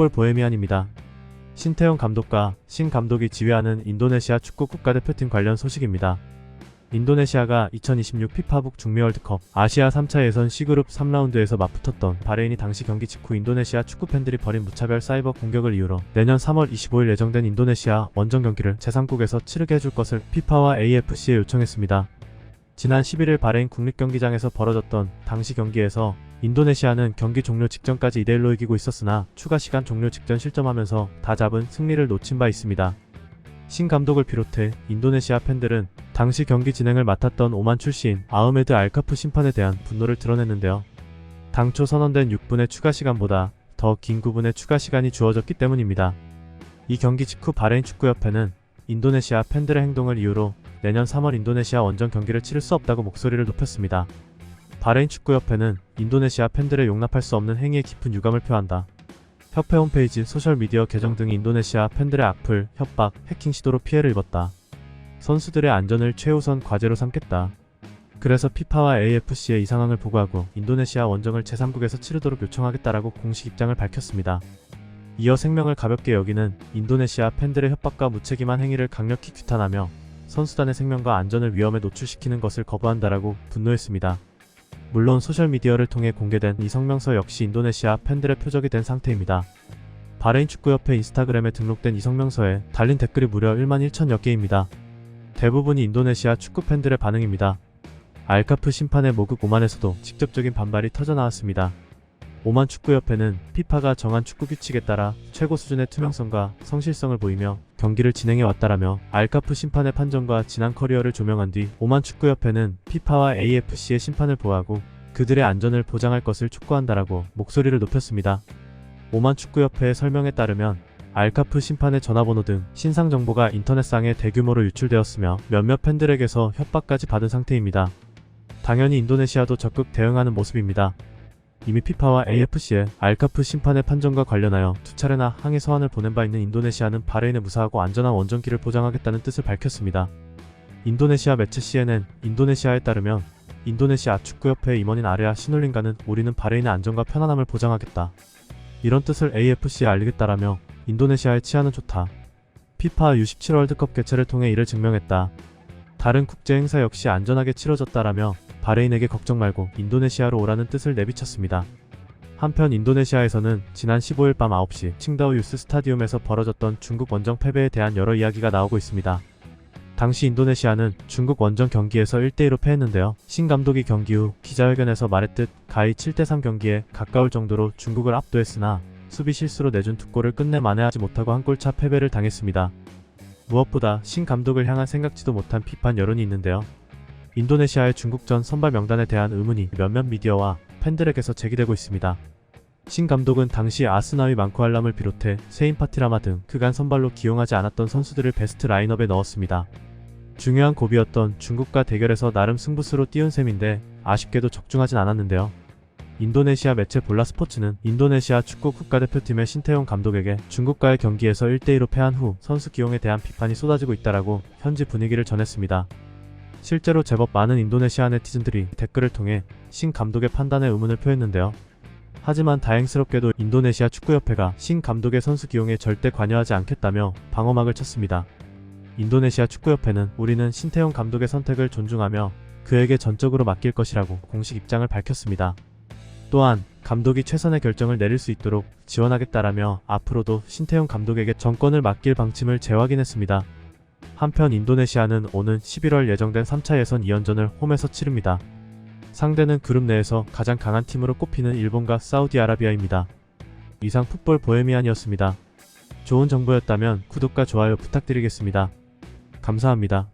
풋볼 보헤미안입니다. 신태용 감독과 신 감독이 지휘하는 인도네시아 축구 국가대표팀 관련 소식입니다. 인도네시아가 2026 피파북 중미 월드컵 아시아 3차 예선 C그룹 3라운드에서 맞붙었던 바레인이 당시 경기 직후 인도네시아 축구 팬들이 벌인 무차별 사이버 공격을 이유로 내년 3월 25일 예정된 인도네시아 원정 경기를 제3국에서 치르게 해줄 것을 피파와 AFC에 요청했습니다. 지난 11일 바레인 국립경기장에서 벌어졌던 당시 경기에서 인도네시아는 경기 종료 직전까지 2대1로 이기고 있었으나 추가 시간 종료 직전 실점하면서 다 잡은 승리를 놓친 바 있습니다. 신 감독을 비롯해 인도네시아 팬들은 당시 경기 진행을 맡았던 오만 출신 아흐메드 알카프 심판에 대한 분노를 드러냈는데요. 당초 선언된 6분의 추가 시간보다 더 긴 9분의 추가 시간이 주어졌기 때문입니다. 이 경기 직후 바레인 축구협회는 인도네시아 팬들의 행동을 이유로 내년 3월 인도네시아 원정 경기를 치를 수 없다고 목소리를 높였습니다. 바레인 축구협회는 인도네시아 팬들의 용납할 수 없는 행위에 깊은 유감을 표한다. 협회 홈페이지, 소셜미디어 계정 등이 인도네시아 팬들의 악플, 협박, 해킹 시도로 피해를 입었다. 선수들의 안전을 최우선 과제로 삼겠다. 그래서 피파와 AFC에 이 상황을 보고하고 인도네시아 원정을 제3국에서 치르도록 요청하겠다라고 공식 입장을 밝혔습니다. 이어 생명을 가볍게 여기는 인도네시아 팬들의 협박과 무책임한 행위를 강력히 규탄하며 선수단의 생명과 안전을 위험에 노출시키는 것을 거부한다라고 분노했습니다. 물론 소셜미디어를 통해 공개된 이 성명서 역시 인도네시아 팬들의 표적이 된 상태입니다. 바레인 축구협회 인스타그램에 등록된 이 성명서에 달린 댓글이 무려 1만 1천여 개입니다. 대부분이 인도네시아 축구 팬들의 반응입니다. 알카프 심판의 모국 오만에서도 직접적인 반발이 터져나왔습니다. 오만 축구협회는 피파가 정한 축구 규칙에 따라 최고 수준의 투명성과 성실성을 보이며 경기를 진행해 왔다라며 알카프 심판의 판정과 지난 커리어를 조명한 뒤 오만 축구협회는 피파와 AFC의 심판을 보호하고 그들의 안전을 보장할 것을 촉구한다라고 목소리를 높였습니다. 오만 축구협회의 설명에 따르면 알카프 심판의 전화번호 등 신상 정보가 인터넷상에 대규모로 유출되었으며 몇몇 팬들에게서 협박까지 받은 상태입니다. 당연히 인도네시아도 적극 대응하는 모습입니다. 이미 피파와 AFC에 알카프 심판의 판정과 관련하여 두 차례나 항해 서한을 보낸 바 있는 인도네시아는 바레인에 무사하고 안전한 원정기를 보장하겠다는 뜻을 밝혔습니다. 인도네시아 매체 CNN 인도네시아에 따르면 인도네시아 축구협회 임원인 아레아 시놀린가는 우리는 바레인의 안전과 편안함을 보장하겠다. 이런 뜻을 AFC에 알리겠다라며 인도네시아의 치안은 좋다. 피파 U17 월드컵 개최를 통해 이를 증명했다. 다른 국제 행사 역시 안전하게 치러졌다라며 바레인에게 걱정 말고 인도네시아로 오라는 뜻을 내비쳤습니다. 한편 인도네시아에서는 지난 15일 밤 9시 칭다오 유스 스타디움에서 벌어졌던 중국 원정 패배에 대한 여러 이야기가 나오고 있습니다. 당시 인도네시아는 중국 원정 경기에서 1대2로 패했는데요. 신 감독이 경기 후 기자회견에서 말했듯 가히 7대3 경기에 가까울 정도로 중국을 압도했으나 수비 실수로 내준 두 골을 끝내 만회하지 못하고 한 골차 패배를 당했습니다. 무엇보다 신 감독을 향한 생각지도 못한 비판 여론이 있는데요. 인도네시아의 중국전 선발 명단에 대한 의문이 몇몇 미디어와 팬들에게서 제기되고 있습니다. 신 감독은 당시 아스나위 망쿠알람을 비롯해 세인 파티라마 등 그간 선발로 기용하지 않았던 선수들을 베스트 라인업에 넣었습니다. 중요한 고비였던 중국과 대결에서 나름 승부수로 띄운 셈인데 아쉽게도 적중하진 않았는데요. 인도네시아 매체 볼라 스포츠는 인도네시아 축구 국가대표팀의 신태용 감독에게 중국과의 경기에서 1대2로 패한 후 선수 기용에 대한 비판이 쏟아지고 있다라고 현지 분위기를 전했습니다. 실제로 제법 많은 인도네시아 네티즌들이 댓글을 통해 신 감독의 판단에 의문을 표했는데요. 하지만 다행스럽게도 인도네시아 축구협회가 신 감독의 선수 기용에 절대 관여하지 않겠다며 방어막을 쳤습니다. 인도네시아 축구협회는 우리는 신태용 감독의 선택을 존중하며 그에게 전적으로 맡길 것이라고 공식 입장을 밝혔습니다. 또한 감독이 최선의 결정을 내릴 수 있도록 지원하겠다라며 앞으로도 신태용 감독에게 정권을 맡길 방침을 재확인했습니다. 한편 인도네시아는 오는 11월 예정된 3차 예선 2연전을 홈에서 치릅니다. 상대는 그룹 내에서 가장 강한 팀으로 꼽히는 일본과 사우디아라비아입니다. 이상 풋볼 보헤미안이었습니다. 좋은 정보였다면 구독과 좋아요 부탁드리겠습니다. 감사합니다.